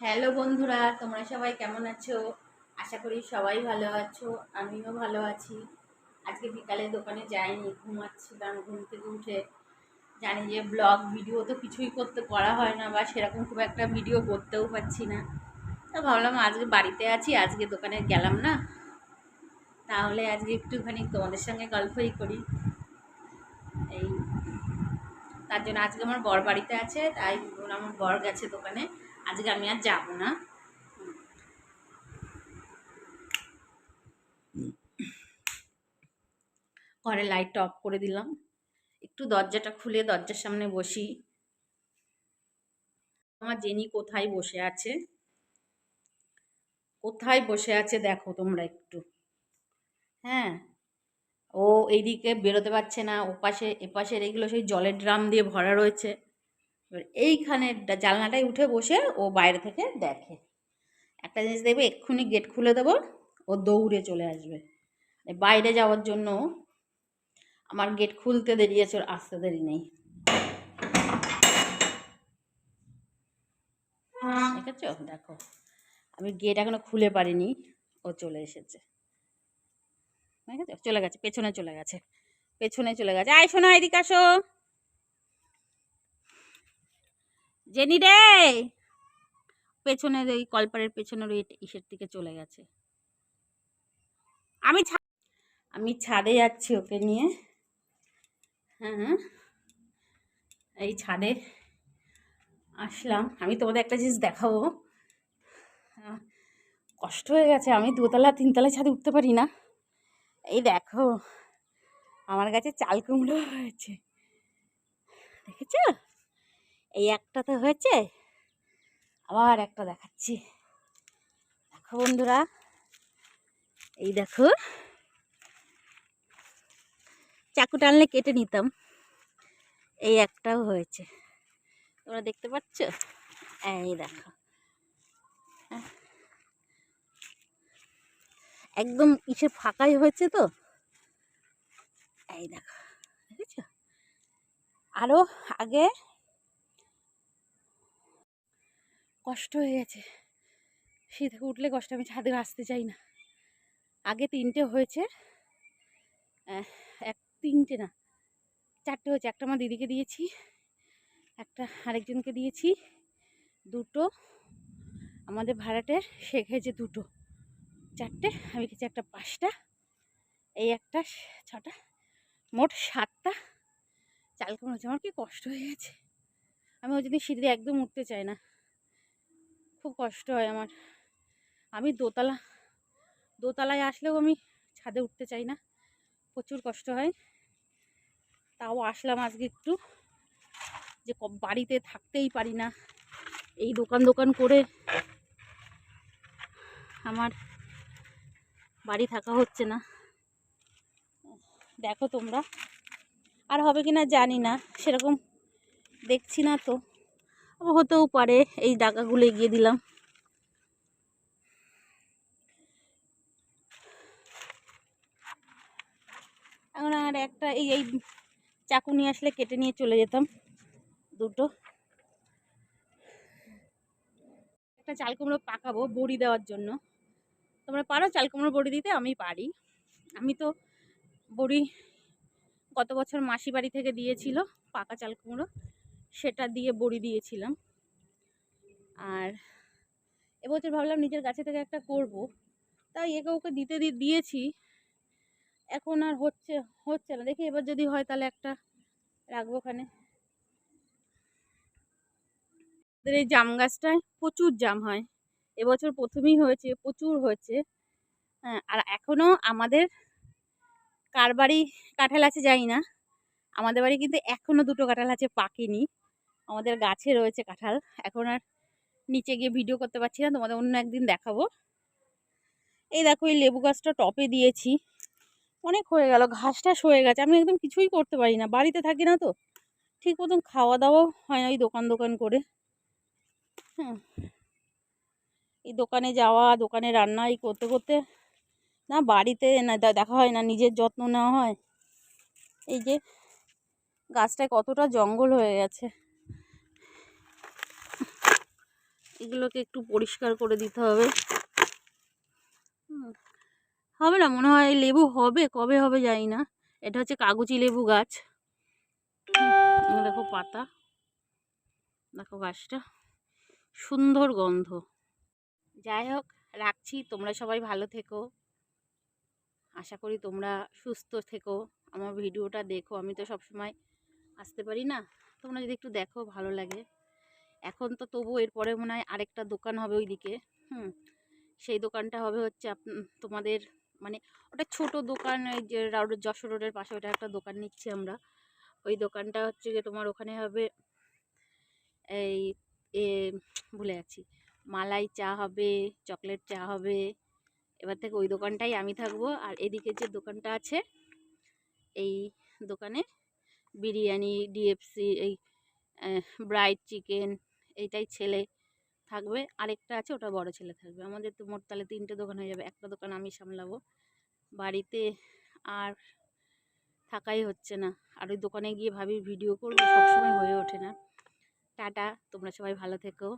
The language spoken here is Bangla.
হ্যালো বন্ধুরা, তোমরা সবাই কেমন আছো? আশা করি সবাই ভালো আছো, আমিও ভালো আছি। আজকে বিকালে দোকানে যাইনি, ঘুমাচ্ছিলাম, ঘুম থেকে উঠে। জানি যে ব্লগ ভিডিও তো কিছুই করতে করা হয় না বা সেরকম খুব একটা ভিডিও করতেও পারছি না। তা ভাবলাম আজকে বাড়িতে আছি, আজকে দোকানে গেলাম না। তাহলে আজকে একটুখানি তোমাদের সঙ্গে গল্পই করি। এই, তার জন্য আজকে আমার বর বাড়িতে আছে, তাই আমার বর গেছে দোকানে। আজকে আমি আর যাব না। ঘরে লাইটটা অফ করে দিলাম। একটু দরজাটা খুলে দরজার সামনে বসি। আমার জেনি কোথায় বসে আছে? কোথায় বসে আছে দেখো তোমরা একটু। হ্যাঁ ও এইদিকে বেরোতে পারছে না। ওপাশে, এপাশের এগুলো সেই জলের ড্রাম দিয়ে ভরা রয়েছে। এবার এইখানে জানলাটায় উঠে বসে ও বাইরে থেকে দেখে। একটা জিনিস দেখবে, এক্ষুনি গেট খুলে দেবো, ও দৌড়ে চলে আসবে। বাইরে যাওয়ার জন্য আমার গেট খুলতে দেরি আছে, ওর আসতে দেরি নেই। ঠিক আছে দেখো, আমি গেট এখনও খুলে পারিনি, ও চলে এসেছে। ঠিক আছে চলে গেছে, পেছনে চলে গেছে, পেছনে চলে গেছে। আয় শোনো এদিকে আসো। জেনি রে! পেছনের ওই কলপারের পেছনের ওই ইসের দিকে চলে গেছে। আমি আমি ছাদে যাচ্ছি ওকে নিয়ে। হ্যাঁ এই ছাদে আসলাম। আমি তোমাদের একটা জিনিস দেখাবো। কষ্ট হয়ে গেছে। আমি দোতলা, তিনতলা ছাদে উঠতে পারি না। এই দেখো, আমার কাছে চাল কুমড়ো হয়েছে। দেখেছ? এই একটা তো হয়েছে। আবার একটা দেখাচ্ছি। দেখো বন্ধুরা, এই দেখো। চাকু টানলে কেটে নিতাম। এই একটাও হয়েছে। তোমরা দেখতে পাচ্ছ? এই দেখো। একদম ইসে ফাঁকাই হয়েছে তো। এই দেখো, দেখেছ? আরও আগে কষ্ট হয়ে গেছে। শীত উঠলে কষ্ট, আমি ছাদে আসতে চাই না। আগে তিনটে হয়েছে। এক, তিনটে না, চারটে হয়েছে। একটা আমার দিদিকে দিয়েছি, একটা আরেকজনকে দিয়েছি। দুটো আমাদের ভাড়াটে সে খেয়েছে দুটো। চারটে, আমি খেয়েছি একটা পাঁচটা, এই একটা ছটা, মোট সাতটা। চাল কেমন হচ্ছে আমার কি কষ্ট হয়ে গেছে। আমি ওই জন্য সিঁড়ি একদম উঠতে চাই না। খুব কষ্ট হয় আমার। আমি দোতলা, দোতলায় আসলেও আমি ছাদে উঠতে চাই না। প্রচুর কষ্ট হয়। তাও আসলাম আজকে একটু। যে বাড়িতে থাকতেই পারি না। এই দোকান দোকান করে আমার বাড়ি থাকা হচ্ছে না। দেখো তোমরা। আর হবে কি না জানি না। সেরকম দেখছি না তো। হতেও পারে, এই ডাকাগুলো এগিয়ে দিলাম। এখন আর একটা এই এই চাকু নিয়ে আসলে কেটে নিয়ে চলে যেতাম দুটো। একটা চাল কুমড়ো পাকাবো বড়ি দেওয়ার জন্য। তোমরা পারো চাল কুমড়ো বড়ি দিতে? আমি পারি। আমি তো বড়ি গত বছর মাসি বাড়ি থেকে দিয়েছিল পাকা চাল কুমড়ো। সেটা দিয়ে বড়ি দিয়েছিলাম। আর এবছর ভাবলাম নিজের গাছে থেকে একটা করব। তাই একে ওকে দিতে দিয়েছি। এখন আর হচ্ছে হচ্ছে না। দেখি এবার যদি হয় তাহলে একটা রাখব ওখানে। এই জাম গাছটায় প্রচুর জাম হয়। এবছর প্রথমেই হয়েছে, প্রচুর হয়েছে। হ্যাঁ আর এখনও আমাদের কার বাড়ি কাঁঠাল আছে যাই না। আমাদের বাড়ি কিন্তু এখনও দুটো কাঁঠাল আছে পাকেনি। আমাদের গাছে রয়েছে কাঁঠাল। এখন আর নিচে গিয়ে ভিডিও করতে পারছি না, তোমাদের অন্য একদিন দেখাবো। এই দেখো, এই লেবু গাছটা টপে দিয়েছি। অনেক হয়ে গেল ঘাসটা হয়ে গেছে। আমি একদম কিছুই করতে পারি না, বাড়িতে থাকি না তো। ঠিক মতন খাওয়া দাওয়াও হয় না ওই দোকান দোকান করে। হ্যাঁ এই দোকানে যাওয়া, দোকানে রান্না, এই করতে করতে না বাড়িতে না দেখা হয় না, নিজের যত্ন নেওয়া হয়। এই যে গাছটায় কতটা জঙ্গল হয়ে গেছে। এগুলোকে একটু পরিষ্কার করে দিতে হবে। হবে না, মনে হয় লেবু হবে, কবে হবে জানি না। এটা হচ্ছে কাগজি লেবু গাছ। দেখো পাতা। দেখো গাছটা। সুন্দর গন্ধ। যাই হোক, রাখছি। তোমরা সবাই ভালো থেকো। আশা করি তোমরা সুস্থ থেকো। আমার ভিডিওটা দেখো। আমি তো সবসময় আসতে পারি না। তোমরা যদি একটু দেখো, ভালো লাগে। এখন তো তবু এরপরে মনে হয় আরেকটা দোকান হবে ওইদিকে, হুম। সেই দোকানটা হবে হচ্ছে আপ- তোমাদের মানে ওটা ছোট দোকান, ওই যে রাউড, যশোর রোডের পাশে ওটা একটা দোকান নিচ্ছি আমরা। ওই দোকানটা হচ্ছে যে তোমার ওখানে হবে এই, এ, ভুলে যাচ্ছি মালাই চা হবে, চকলেট চা হবে, এবার থেকে ওই দোকানটাই আমি থাকব। আর এদিকে যে দোকানটা আছে, এই দোকানে বিরিয়ানি, ডিএফসি, এই ব্রাইড চিকেন এইটাই ছেলে থাকবে। আরেকটা আছে, ওটা বড় ছেলে থাকবে। আমাদের তো মোট তাহলে তিনটে দোকান হয়ে যাবে। একটা দোকান আমি সামলাবো। বাড়িতে আর থাকাই হচ্ছে না। আর ওই দোকানে গিয়ে ভাবি ভিডিও করব, সবসময় হয়ে ওঠে না। টাটা, তোমরা সবাই ভালো থেকো।